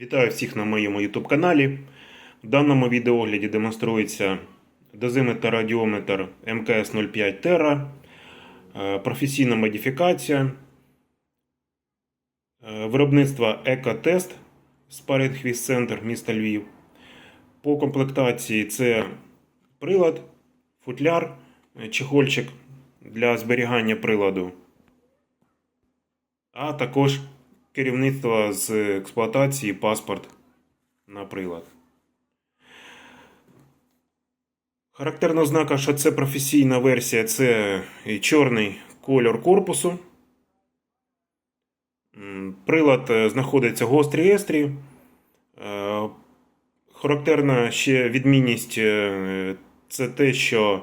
Вітаю всіх на моєму YouTube каналі. В даному відеогляді демонструється дозиметр радіометр МКС 05 Terra, е, професійна модифікація, е, виробництва Екотест Спарінг Хвіст Центр міста Львів. По комплектації це прилад, футляр, чехольчик для зберігання приладу, а також керівництво з експлуатації паспорт на прилад. Характерна ознака, що це професійна версія, це чорний кольор корпусу. Прилад е, знаходиться в гострій естрі. Е, Характерна ще відмінність е, це те, що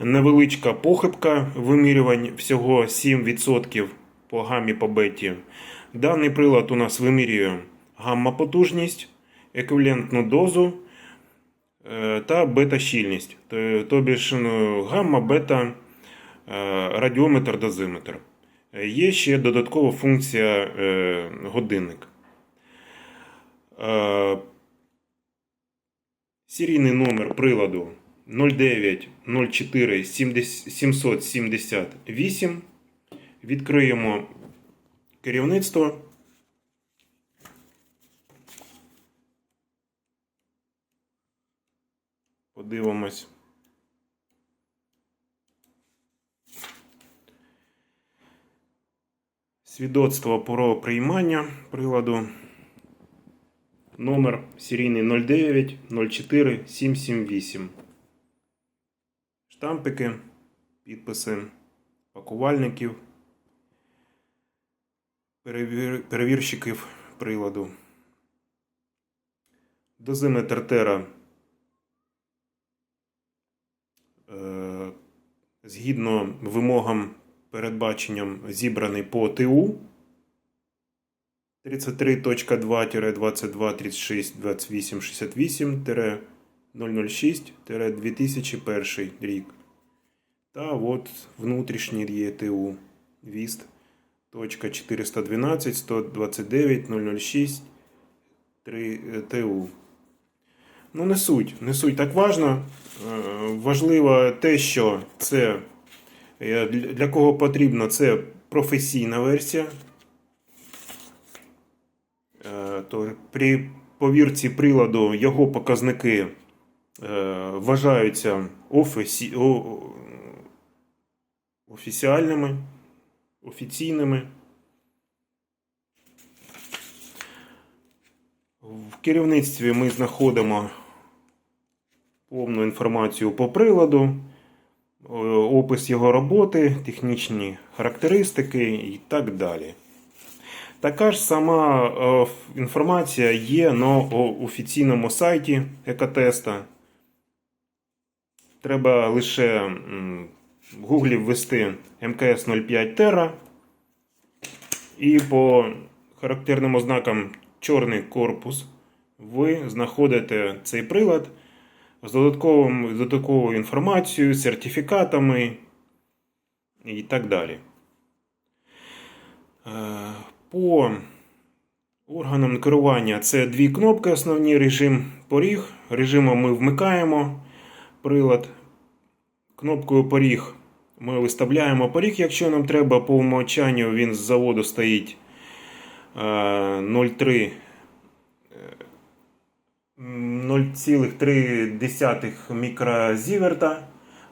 невеличка похибка вимірювань всього 7% по гамі по беті. Даний прилад у нас вимірює гамма-потужність, еквівалентну дозу е, та бета-щільність. Тобі ж ну, гамма, бета, е, радіометр, дозиметр. Е, Є ще додаткова функція годинник. Серійний номер приладу 09 04 778. Відкриємо керівництво. Подивимось. Свідоцтво про приймання приладу. Номер серійний 09 04 778. Штампики, підписи пакувальників перевір... перевірщиків приладу. Дозиметр Тера е, згідно вимогам передбаченням зібраний по ТУ 33.2-22-38-68-006-2001 рік. Та от внутрішній є ТУ ВІСТ. Точка 412 129 006 3 ТУ. Ну, не суть. Не суть так важно. Е, Важливо те, що це е, для кого потрібно, це професійна версія. Е, То при повірці приладу його показники вважаються офісі... офіціальними офіційними. В керівництві ми знаходимо повну інформацію по приладу, е, опис його роботи, технічні характеристики і так далі. Така ж сама е, інформація є на офіційному сайті Екотеста. Треба лише в Гуглі ввести МКС 05 Terra і по характерним ознакам чорний корпус ви знаходите цей прилад з додатковою інформацією, сертифікатами і так далі. Е, По органам керування це дві кнопки, основні режим поріг. Режимом ми вмикаємо прилад. Кнопкою поріг ми виставляємо поріг, якщо нам треба. По умовчанню він з заводу стоїть е, 0,3 е, 0,3 мікрозіверта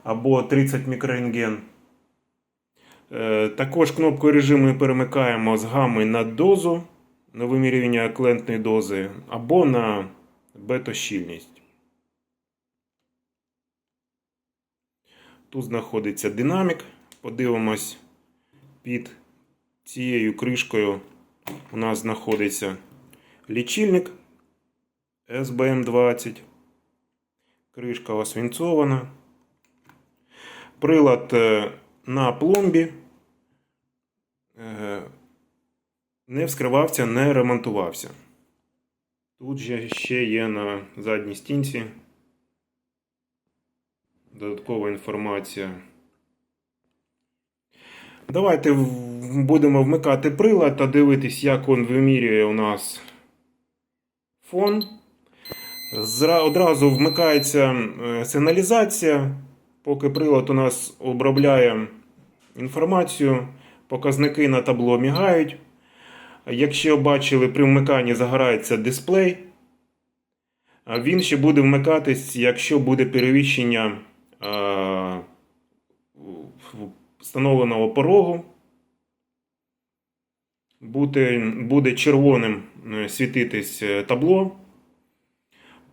або 30 мікрорентген. Е, Також кнопкою режиму ми перемикаємо з гами на дозу на вимірювання клентної дози або на бета-щільність. Тут знаходиться динамік. Подивимось під цією кришкою у нас знаходиться лічильник SBM20. Кришка освінцована. Прилад е, на пломбі. Е, Не вскривався, не ремонтувався. Тут же ще є на задній стінці додаткова інформація. Давайте будемо вмикати прилад та дивитись, як він вимірює у нас фон. Одразу вмикається е, сигналізація, поки прилад у нас обробляє інформацію, показники на табло мігають. Якщо бачили, при вмиканні загорається дисплей. Він ще буде вмикатись, якщо буде перевищення в- встановленого порогу. Буде, червоним е, світитись е, табло.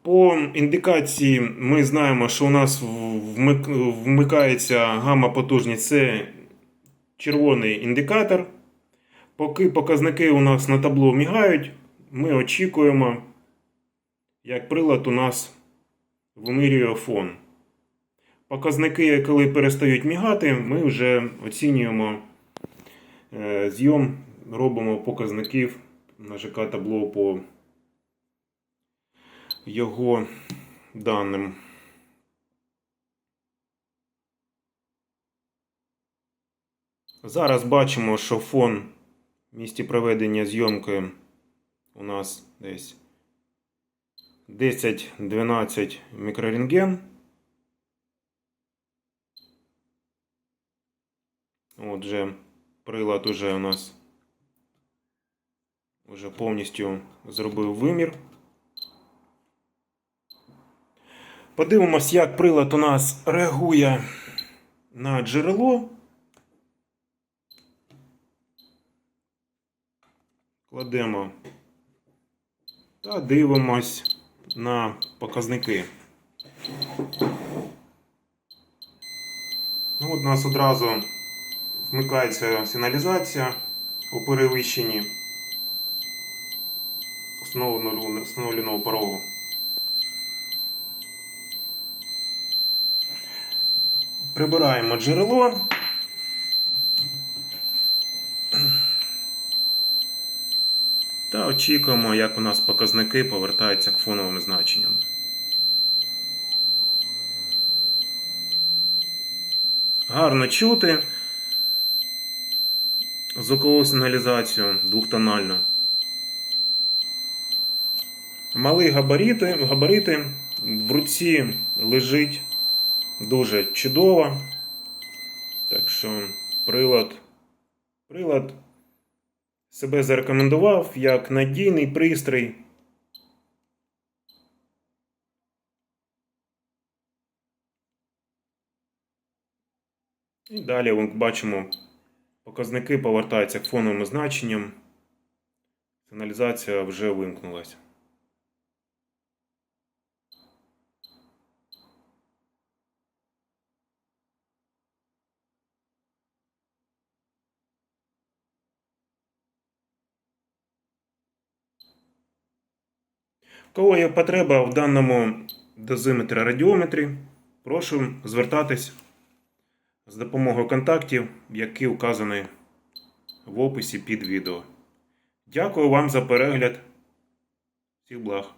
По індикації ми знаємо, що у нас вмик- вмикається гамма потужність це червоний індикатор. Поки показники у нас на табло мігають, ми очікуємо, як прилад у нас вимірює фон. Показники, коли перестають мігати, ми вже оцінюємо е, зйом, робимо показників на ЖК табло по його даним. Зараз бачимо, що фон в місці проведення зйомки у нас десь 10-12 мікрорентген. Отже, прилад уже у нас уже повністю зробив вимір. Подивимось, як прилад у нас реагує на джерело. Кладемо та дивимось на показники. Ну, от нас одразу вмикається сигналізація у перевищенні встановленого, порогу. Прибираємо джерело. Та очікуємо, як у нас показники повертаються к фоновим значенням. Гарно чути звукову сигналізацію двохтональну. Малі габарити, габарити в руці лежить дуже чудово. Так що прилад, прилад себе зарекомендував як надійний пристрій. І далі ми бачимо, показники повертаються к фоновим значенням. Сигналізація вже вимкнулася. Кого є потреба в даному дозиметрі радіометрі, прошу звертатись з допомогою контактів, які вказані в описі під відео. Дякую вам за перегляд. Всіх благ.